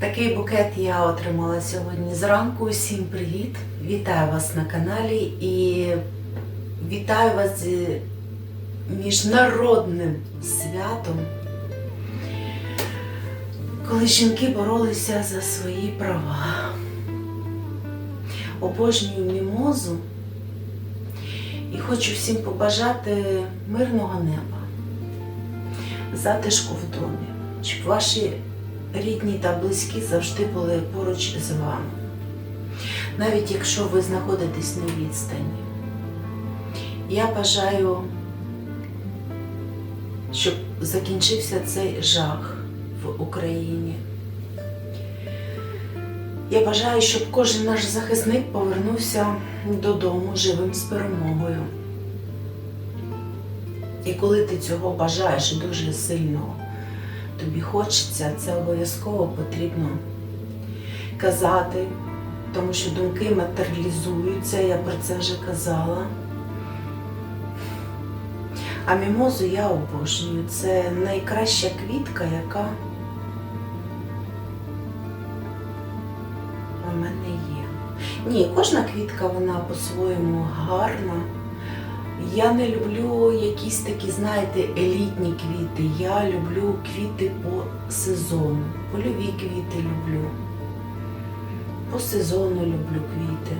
Такий букет я отримала сьогодні зранку. Усім привіт! Вітаю вас на каналі і вітаю вас з міжнародним святом, коли жінки боролися за свої права. Обожнюю мімозу і хочу всім побажати мирного неба, затишку в домі, щоб ваші рідні та близькі завжди були поруч з вами, навіть якщо ви знаходитесь на відстані. Я бажаю, щоб закінчився цей жах в Україні. Я бажаю, щоб кожен наш захисник повернувся додому живим з перемогою. І коли ти цього бажаєш дуже сильно, тобі хочеться, це обов'язково потрібно казати, тому що думки матеріалізуються, я про це вже казала. А мімозу я обожнюю. Це найкраща квітка, яка у мене є. Ні, кожна квітка вона по-своєму гарна. Я не люблю якісь такі, знаєте, елітні квіти. Я люблю квіти по сезону. Польові квіти люблю. По сезону люблю квіти.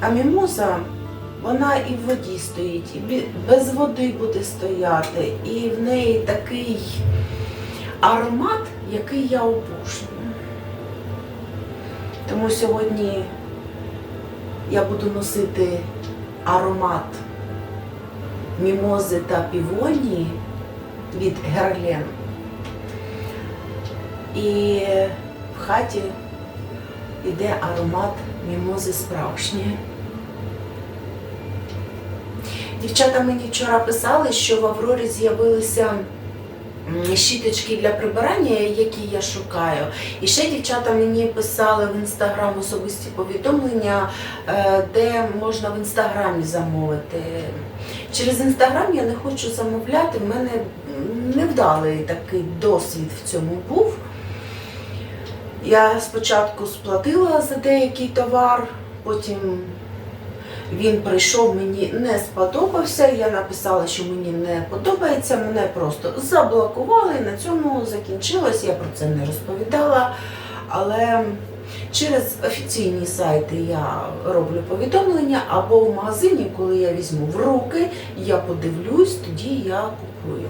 А мімоза, вона і в воді стоїть, і без води буде стояти, і в неї такий аромат, який я обожнюю. Тому сьогодні я буду носити аромат мімози та півонії від Герлен. І в хаті йде аромат мімози справжньої. Дівчата мені вчора писали, що в Аврорі з'явилися щіточки для прибирання, які я шукаю. І ще дівчата мені писали в інстаграм особисті повідомлення, е, де можна в інстаграмі замовити. Через інстаграм я не хочу замовляти. В мене невдалий такий досвід в цьому був. Я спочатку сплатила за деякий товар, потім він прийшов, мені не сподобався. Я написала, що мені не подобається, мене просто заблокували і на цьому закінчилось. Я про це не розповідала. Але через офіційні сайти я роблю повідомлення, або в магазині, коли я візьму в руки, я подивлюсь, тоді я купую.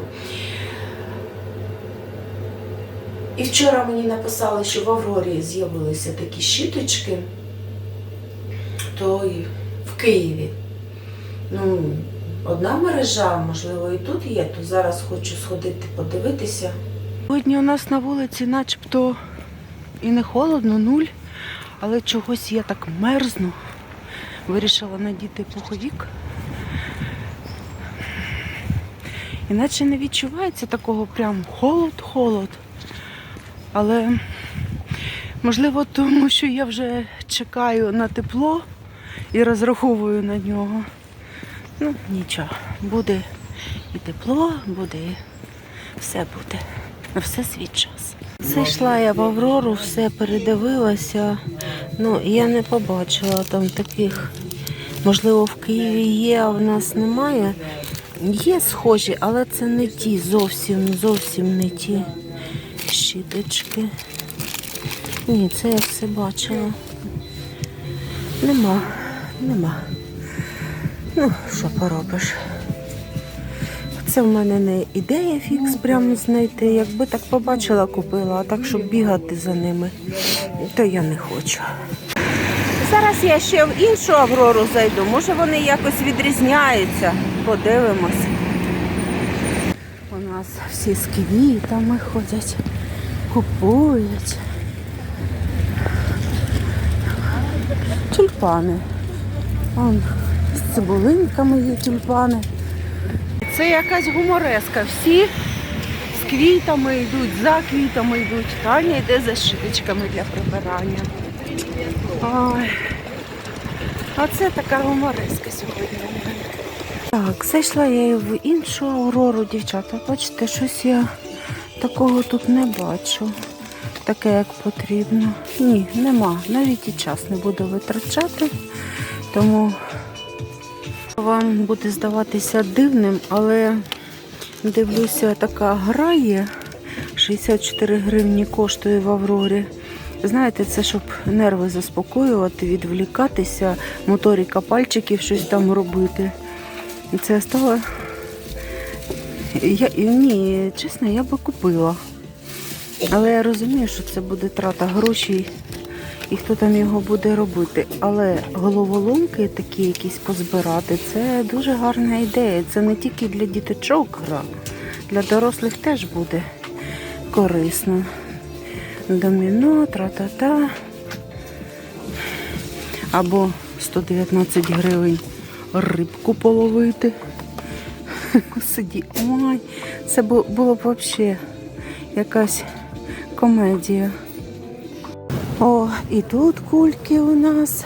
І вчора мені написали, що в Аврорі з'явилися такі щіточки, то і в Києві. Ну, одна мережа, можливо, і тут є, то зараз хочу сходити подивитися. Сьогодні у нас на вулиці начебто і не холодно, нуль, але чогось я так мерзну. Вирішила надіти пуховік. Іначе не відчувається такого прям холод-холод. Але можливо, тому що я вже чекаю на тепло і розраховую на нього. Ну, нічого, буде і тепло, буде, і все буде. На все свій час. Зайшла я в Аврору, все передивилася. Ну, я не побачила там таких. Можливо, в Києві є, а в нас немає. Є схожі, але це не ті, зовсім, зовсім не ті щіточки. Ні, це я все бачила. Нема, нема. Ну, що поробиш? Це в мене не ідея фікс прямо знайти. Якби так побачила, купила, а так, щоб бігати за ними, то я не хочу. Зараз я ще в іншу Аврору зайду. Може вони якось відрізняються. Подивимось. У нас всі з квітами ходять, купують. Тюльпани. Вон з цибулинками є тюльпани. Це якась гумореска. Всі з квітами йдуть, за квітами йдуть. Таня йде за щіточками для прибирання. Ой. А це така гумореска сьогодні. у мене. Так, зайшла я в іншу аурору, дівчата. Бачите, щось я такого тут не бачу. таке, як потрібно. Ні, нема. Навіть і час не буду витрачати, тому вам буде здаватися дивним, але дивлюся, така гра є. 64 гривні коштує в Аврорі. Знаєте, це щоб нерви заспокоювати, відволікатися, моторіка пальчиків щось там робити. Це стало. Я, ні, чесно, я би купила. Але я розумію, що це буде трата грошей і хто там його буде робити. Але головоломки такі якісь позбирати, це дуже гарна ідея. Це не тільки для діточок гра, для дорослих теж буде корисно. Доміно, тра-та-та. Або 119 гривень рибку половити. Сиді. Ой, це бу- було б взагалі якась комедія. О, і тут кульки у нас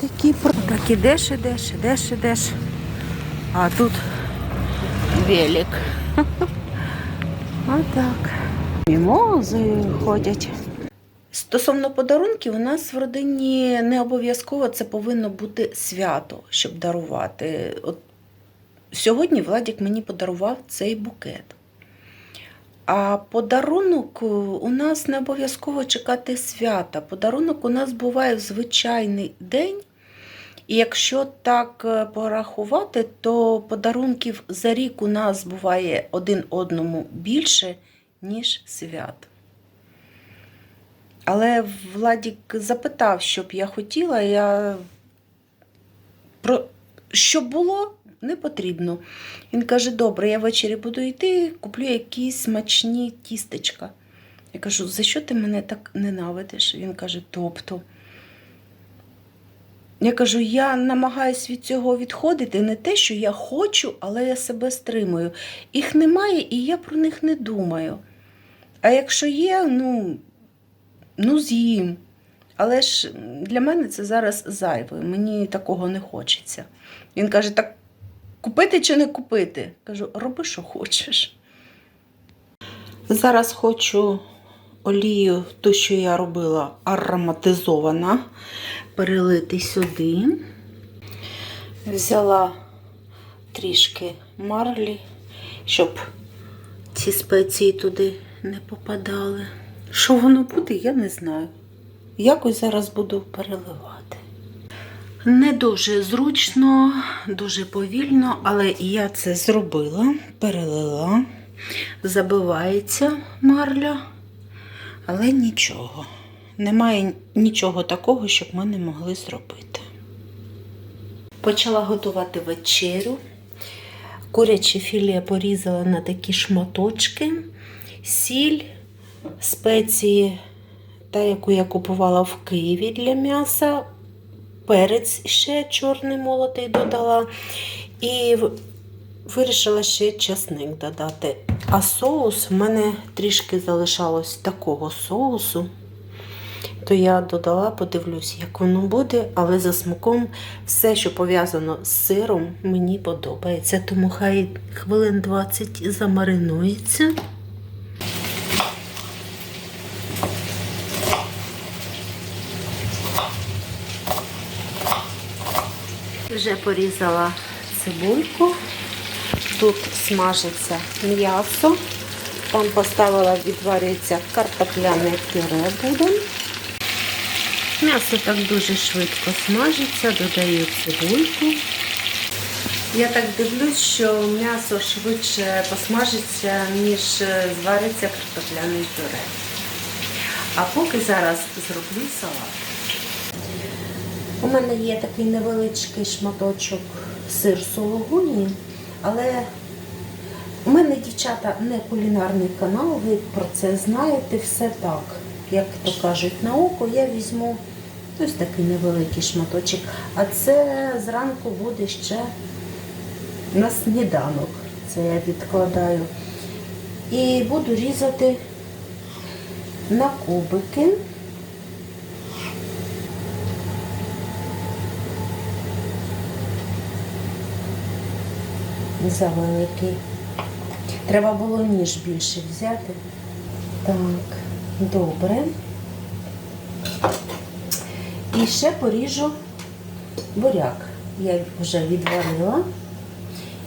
такі. Так ідеш, ідеш, ідеш, ідеш. А тут велик. Отак. Мімози ходять. Стосовно подарунків, у нас в родині не обов'язково це повинно бути свято, щоб дарувати. От сьогодні Владік мені подарував цей букет. А подарунок е, у нас не обов'язково чекати свята. Подарунок у нас буває в звичайний день. І якщо так е, порахувати, то подарунків за рік у нас буває один одному більше, ніж свят. Але Владік запитав, щоб я хотіла, я про що було, не потрібно. Він каже: добре, я ввечері буду йти, куплю якісь смачні тістечка. Я кажу, за що ти мене так ненавидиш? Він каже, тобто. Я кажу, я намагаюся від цього відходити. Не те, що я хочу, але я себе стримую. Їх немає, і я про них не думаю. А якщо є, ну, ну з'їм. Але ж для мене це зараз зайве. Мені такого не хочеться. Він каже: так купити чи не купити? Кажу, роби, що хочеш. Зараз хочу олію, ту, що я робила, ароматизована, перелити сюди. Взяла трішки марлі, щоб ці спеції туди не попадали. Що воно буде, я не знаю. Якось зараз буду переливати. Не дуже зручно, дуже повільно, але я це зробила, перелила, забивається марля, але нічого. Немає нічого такого, щоб ми не могли зробити. Почала готувати вечерю. Куряче філе порізала на такі шматочки, сіль, спеції, та, яку я купувала в Києві для м'яса, перець ще чорний молотий додала. І вирішила ще часник додати. А соус в мене трішки залишалось такого соусу. То я додала, подивлюсь, як воно буде, але за смаком все, що пов'язано з сиром, мені подобається. Тому хай хвилин 20 замаринується. Вже порізала цибульку. Тут смажиться м'ясо. Там поставила, відварюється картопляне пюре буде. М'ясо так дуже швидко смажиться, додаю цибульку. Я так дивлюсь, що м'ясо швидше посмажиться, ніж звариться картопляне пюре. А поки зараз зроблю салат. Мене є такий невеличкий шматочок сир сологуні, але у мене, дівчата, не кулінарний канал, ви про це знаєте, все так. Як то кажуть на око, я візьму ось такий невеликий шматочок. А це зранку буде ще на сніданок. Це я відкладаю. І буду різати на кубики. Завеликий. Треба було ніж більше взяти. Так. Добре. І ще поріжу буряк. Я вже відварила.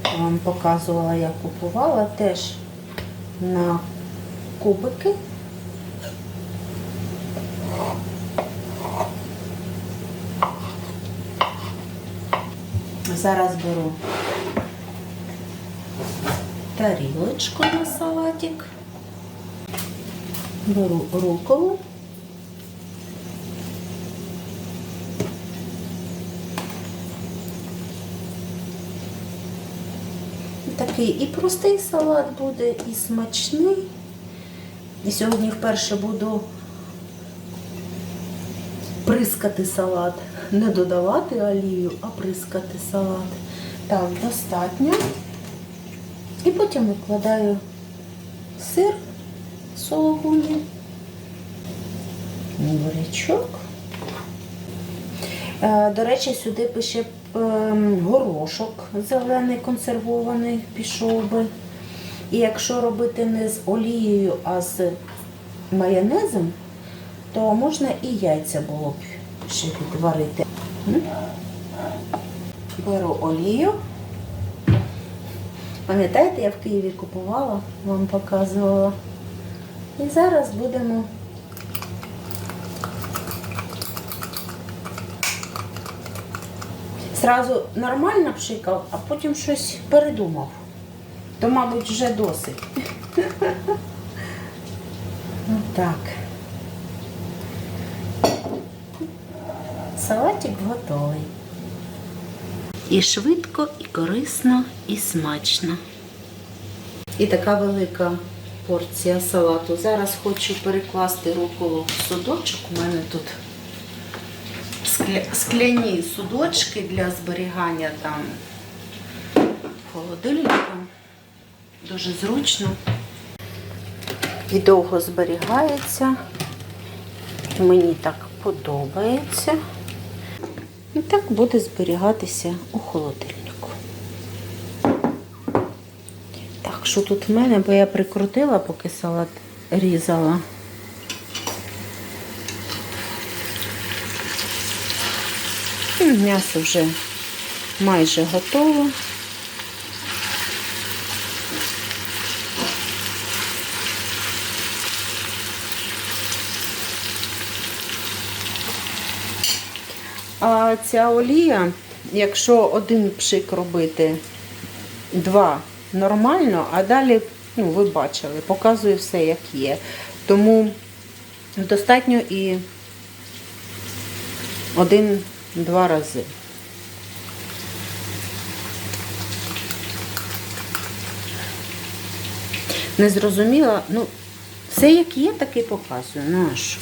я Вам показувала, як купувала теж на кубики. Зараз беру тарілочку на салатик. Беру руколу. Такий і простий салат буде, і смачний. І сьогодні вперше буду прискати салат. Не додавати олію, а прискати салат. Так, достатньо. І потім викладаю сир сологуні, бурячок. Е, До речі, сюди пише ем, горошок зелений консервований, пішов би. І якщо робити не з олією, а з майонезом, то можна і яйця було б ще відварити. Беру олію. Пам'ятаєте, я в Києві купувала, вам показувала. І зараз будемо Сразу нормально пшикав, а потім щось передумав. То, мабуть, вже досить. Так. Салатик готовий. І швидко, і корисно, і смачно. І така велика порція салату. Зараз хочу перекласти руколу в судочок. У мене тут скляні судочки для зберігання там холодильника. Дуже зручно. І довго зберігається. Мені так подобається. І так буде зберігатися у холодильнику. Так, що тут в мене, бо я прикрутила, поки салат різала. І М'ясо вже майже готово. А ця олія, якщо один пшик робити, два нормально, а далі, ну, ви бачили, показує все, як є. Тому достатньо і один-два рази. Не зрозуміла, ну, все як є, так і показую. Ну, а що?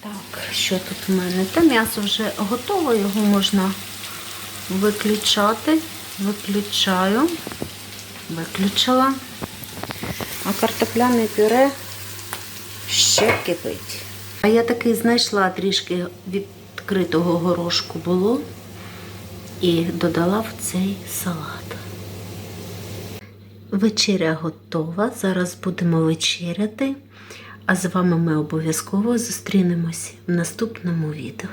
Так, що тут в мене? Та м'ясо вже готове, його можна виключати. Виключаю, виключила. А картопляне пюре ще кипить. А я таки знайшла трішки відкритого горошку було і додала в цей салат. Вечеря готова. Зараз будемо вечеряти. А з вами ми обов'язково зустрінемось в наступному відео.